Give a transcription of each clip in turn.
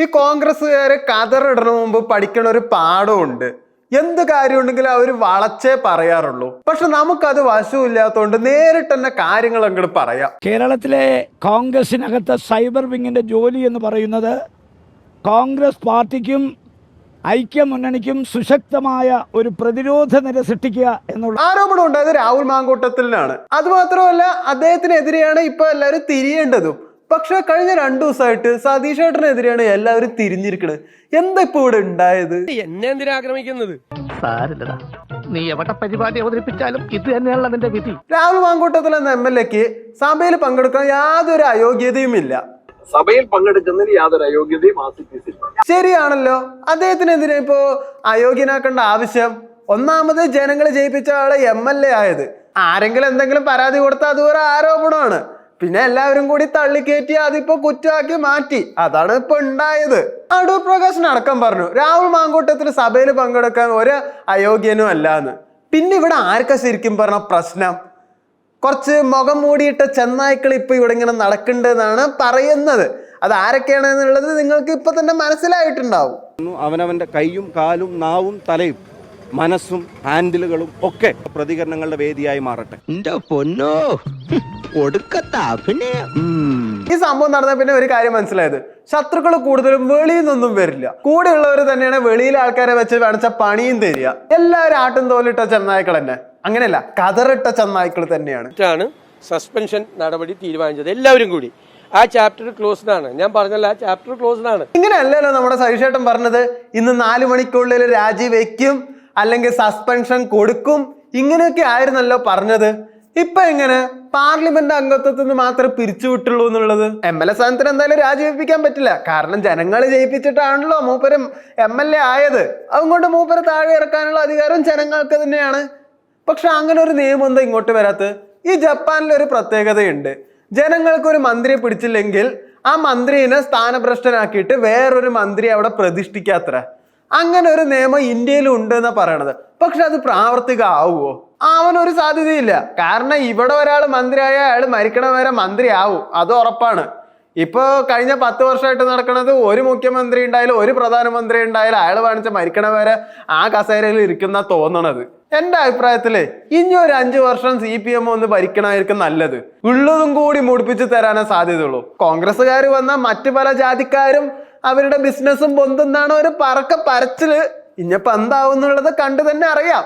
ഈ കോൺഗ്രസ്സുകാർ കതറിടണ മുമ്പ് പഠിക്കണ ഒരു പാഠമുണ്ട് എന്ത് കാര്യമുണ്ടെങ്കിലും അവർ വളച്ചേ പറയാറുള്ളൂ. പക്ഷെ നമുക്കത് വശമില്ലാത്തതുകൊണ്ട് നേരിട്ട് തന്നെ കാര്യങ്ങൾ അങ്ങോട്ട് പറയാം. കേരളത്തിലെ കോൺഗ്രസിനകത്ത് സൈബർ വിങ്ങിന്റെ ജോലി എന്ന് പറയുന്നത് കോൺഗ്രസ് പാർട്ടിക്കും ഐക്യമുന്നണിക്കും സുശക്തമായ ഒരു പ്രതിരോധ നിര സൃഷ്ടിക്കുക എന്നുള്ള ആരോപണം ഉണ്ടായത് രാഹുൽ മാങ്കൂട്ടത്തിലാണ്. അതുമാത്രമല്ല അദ്ദേഹത്തിനെതിരെയാണ് ഇപ്പൊ എല്ലാവരും തിരിയേണ്ടതും. പക്ഷെ കഴിഞ്ഞ രണ്ടു ദിവസമായിട്ട് സതീഷ് ഏട്ടനെതിരെയാണ് എല്ലാവരും തിരിഞ്ഞിരിക്കണത്. എന്താ ഇപ്പൊ ഇവിടെ ഉണ്ടായത്? എന്നെ എന്തിനാ ആക്രമിക്കുന്നത്? സാരില്ലടാ. നീ എവിടെ പരിപാടി അവതരിപ്പിച്ചാലും ഇത് തന്നെയാണല്ലോ നിന്റെ വിധി. രാഹുൽ മാങ്കൂട്ടത്തിൽ എന്ന എം എൽ എക്ക് സഭയിൽ പങ്കെടുക്കാൻ യാതൊരു അയോഗ്യതയും ഇല്ല സഭയിൽ പങ്കെടുക്കുന്നതിന് യാതൊരു അയോഗ്യതയും ആസിഫിസില്ല ശരിയാണല്ലോ. അദ്ദേഹത്തിനെതിരെ ഇപ്പോ അയോഗ്യനാക്കേണ്ട ആവശ്യം ഒന്നാമത് ജനങ്ങളെ ജയിപ്പിച്ച ആൾ എം എൽ എ ആയത്. ആരെങ്കിലും എന്തെങ്കിലും പരാതി കൊടുത്താൽ അത് ഒരു ആരോപണമാണ്. പിന്നെ എല്ലാവരും കൂടി തള്ളിക്കയറ്റി അതിപ്പോ കുറ്റമാക്കി മാറ്റി. അതാണ് ഇപ്പൊ ഉണ്ടായത്. അടൂർ പ്രകാശൻ അടക്കം പറഞ്ഞു രാഹുൽ മാങ്കൂട്ടത്തിന് സഭയിൽ പങ്കെടുക്കാൻ ഒരു അയോഗ്യനും അല്ല എന്ന് പിന്നെ ഇവിടെ ആർക്കാ ശരിക്കും പറഞ്ഞ പ്രശ്നം? കുറച്ച് മുഖം മൂടിയിട്ട ചെന്നായ്ക്കൾ ഇപ്പൊ ഇവിടെ ഇങ്ങനെ നടക്കുന്നുണ്ടെന്നാണ് പറയുന്നത്. അത് ആരൊക്കെയാണെന്നുള്ളത് നിങ്ങൾക്ക് ഇപ്പൊ തന്നെ മനസ്സിലായിട്ടുണ്ടാവും. അവനവന്റെ കൈയും കാലും നാവും തലയും മനസ്സും ഹാൻഡിലുകളും ഒക്കെ പ്രതികരണങ്ങളുടെ വേദിയായി മാറട്ടെ. എന്റെ പൊന്നോ. ഈ സംഭവം നടന്ന പിന്നെ ഒരു കാര്യം മനസ്സിലായത്. ശത്രുക്കൾ കൂടുതലും വെളിയിൽ നിന്നൊന്നും വരില്ല. കൂടെയുള്ളവർ തന്നെയാണ് വെളിയിലെ ആൾക്കാരെ വെച്ച് വേണച്ച പണിയും തരിക. എല്ലാവരും ആട്ടും തോലിട്ട ചെന്നായ്ക്കൾ തന്നെ. അങ്ങനെയല്ല കതറിട്ട ചെന്നായ്ക്കൾ തന്നെയാണ്. സസ്പെൻഷൻ നടപടി തീരുമാനിച്ചത്. എല്ലാവരും കൂടി. ആ ചാപ്റ്റർ ക്ലോസ്ഡ് ആണ് ഞാൻ പറഞ്ഞല്ലോ ആ ചാപ്റ്റർ ക്ലോസ്ഡ് ആണ് ഇങ്ങനെയല്ലല്ലോ നമ്മുടെ സഹിഷേട്ടൻ പറഞ്ഞത്. ഇന്ന് നാല് മണിക്കുള്ളിൽ രാജി വെക്കും അല്ലെങ്കിൽ സസ്പെൻഷൻ കൊടുക്കും. ഇങ്ങനെയൊക്കെ ആയിരുന്നല്ലോ പറഞ്ഞത്. ഇപ്പൊ എങ്ങനെ? പാർലമെന്റ് അംഗത്വത്തിൽ നിന്ന് മാത്രമേ പിരിച്ചുവിട്ടുള്ളൂ എന്നുള്ളത്? എം എൽ എ സ്ഥാനത്തിന് എന്തായാലും രാജിവെപ്പിക്കാൻ പറ്റില്ല. കാരണം ജനങ്ങൾ ജയിപ്പിച്ചിട്ടാണല്ലോ മൂപ്പരും എം എൽ എ ആയത്. അതുകൊണ്ട് മൂപ്പര് താഴെ ഇറക്കാനുള്ള അധികാരം ജനങ്ങൾക്ക് തന്നെയാണ്. പക്ഷെ അങ്ങനെ ഒരു നിയമം എന്താ ഇങ്ങോട്ട് വരാത്തത്? ഈ ജപ്പാനിൽ ഒരു പ്രത്യേകതയുണ്ട്. ജനങ്ങൾക്ക് ഒരു മന്ത്രിയെ പിടിച്ചില്ലെങ്കിൽ ആ മന്ത്രിനെ സ്ഥാനഭ്രഷ്ടനാക്കിയിട്ട് വേറൊരു മന്ത്രി അവിടെ പ്രതിഷ്ഠിക്കാത്ര അങ്ങനെ ഒരു നിയമം ഇന്ത്യയിലും ഉണ്ട് എന്നാ പറയണത്. പക്ഷെ അത് പ്രാവർത്തിക ആവുമോ ആവാനൊരു സാധ്യതയില്ല. കാരണം ഇവിടെ ഒരാൾ മന്ത്രിയായ അയാൾ മരിക്കണ വരെ മന്ത്രി ആവും അത് ഉറപ്പാണ്. ഇപ്പോൾ കഴിഞ്ഞ പത്ത് വർഷമായിട്ട് നടക്കുന്നത് ഒരു മുഖ്യമന്ത്രി ഉണ്ടായാലും ഒരു പ്രധാനമന്ത്രി ഉണ്ടായാലും അയാൾ വാണിച്ച മരിക്കണ വരെ ആ കസേരയിൽ ഇരിക്കുന്ന തോന്നണത്. എന്റെ അഭിപ്രായത്തിൽ ഇനി ഒരു അഞ്ചു വർഷം സി പി എം ഒന്ന് ഭരിക്കണമായിരിക്കും നല്ലത്. ഉള്ളതും കൂടി മുടിപ്പിച്ച് തരാനേ സാധ്യതയുള്ളൂ. കോൺഗ്രസ്സുകാർ വന്ന മറ്റു പല ജാതിക്കാരും അവരുടെ ബിസിനസ്സും പൊന്തുന്നാണ് ഒരു പറക്ക പരച്ചിൽ. ഇനിയിപ്പോ എന്താവും എന്നുള്ളത് കണ്ടു തന്നെ അറിയാം.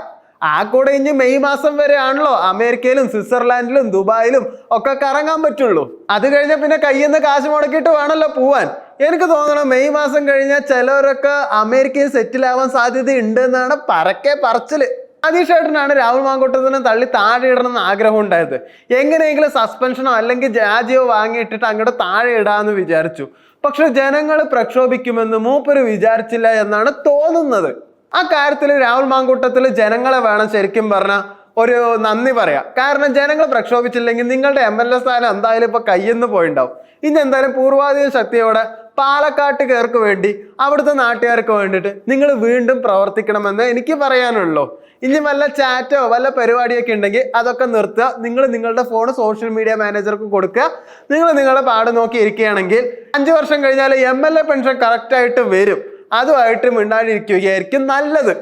ആ കൂടെ ഇനി മെയ് മാസം വരെ ആണല്ലോ അമേരിക്കയിലും സ്വിറ്റ്സർലാൻഡിലും ദുബായിലും ഒക്കെ കറങ്ങാൻ പറ്റുള്ളൂ. അത് കഴിഞ്ഞ പിന്നെ കയ്യിൽ നിന്ന് കാശ് മുടക്കിയിട്ട് വേണമല്ലോ പോവാൻ. എനിക്ക് തോന്നണം മെയ് മാസം കഴിഞ്ഞാൽ ചിലവരൊക്കെ അമേരിക്കയിൽ സെറ്റിൽ ആവാൻ സാധ്യത ഉണ്ട് എന്നാണ് പരക്കെ പറച്ചിൽ. അതീഷേട്ടനാണ് രാഹുൽ മാങ്കോട്ടത്തിനെ തള്ളി താഴെ ഇടണമെന്ന് ആഗ്രഹം ഉണ്ടായത്. എങ്ങനെയെങ്കിലും സസ്പെൻഷനോ അല്ലെങ്കിൽ രാജിയോ വാങ്ങിയിട്ടിട്ട് അങ്ങോട്ട് താഴെ ഇടാന്ന് വിചാരിച്ചു. പക്ഷെ ജനങ്ങൾ പ്രക്ഷോഭിക്കുമെന്ന് മൂപ്പര് വിചാരിച്ചില്ല എന്നാണ് തോന്നുന്നത്. ആ കാര്യത്തിൽ രാഹുൽ മാങ്കൂട്ടത്തിൽ ജനങ്ങളെ വേണം ശരിക്കും പറഞ്ഞ ഒരു നന്ദി പറയാം. കാരണം ജനങ്ങൾ പ്രക്ഷോഭിച്ചില്ലെങ്കിൽ നിങ്ങളുടെ എം എൽ എ സ്ഥാനം എന്തായാലും ഇപ്പൊ കയ്യെന്ന് പോയിണ്ടാവും. ഇനി എന്തായാലും പൂർവാധിക ശക്തിയോടെ പാലക്കാട്ടുകാർക്ക് വേണ്ടി അവിടുത്തെ നാട്ടുകാർക്ക് വേണ്ടിയിട്ട് നിങ്ങൾ വീണ്ടും പ്രവർത്തിക്കണമെന്ന് എനിക്ക് പറയാനുള്ളൂ. ഇനി വല്ല ചാറ്റോ വല്ല പരിപാടിയൊക്കെ ഉണ്ടെങ്കിൽ അതൊക്കെ നിർത്തുക. നിങ്ങൾ നിങ്ങളുടെ ഫോൺ സോഷ്യൽ മീഡിയ മാനേജർക്ക് കൊടുക്കുക. നിങ്ങൾ നിങ്ങളുടെ പാട് നോക്കി ഇരിക്കുകയാണെങ്കിൽ അഞ്ചു വർഷം കഴിഞ്ഞാൽ എം എൽ എ പെൻഷൻ കറക്റ്റായിട്ട് വരും. അതുമായിട്ട് മിണ്ടാണ്ടിരിക്കുകയായിരിക്കും നല്ലത്.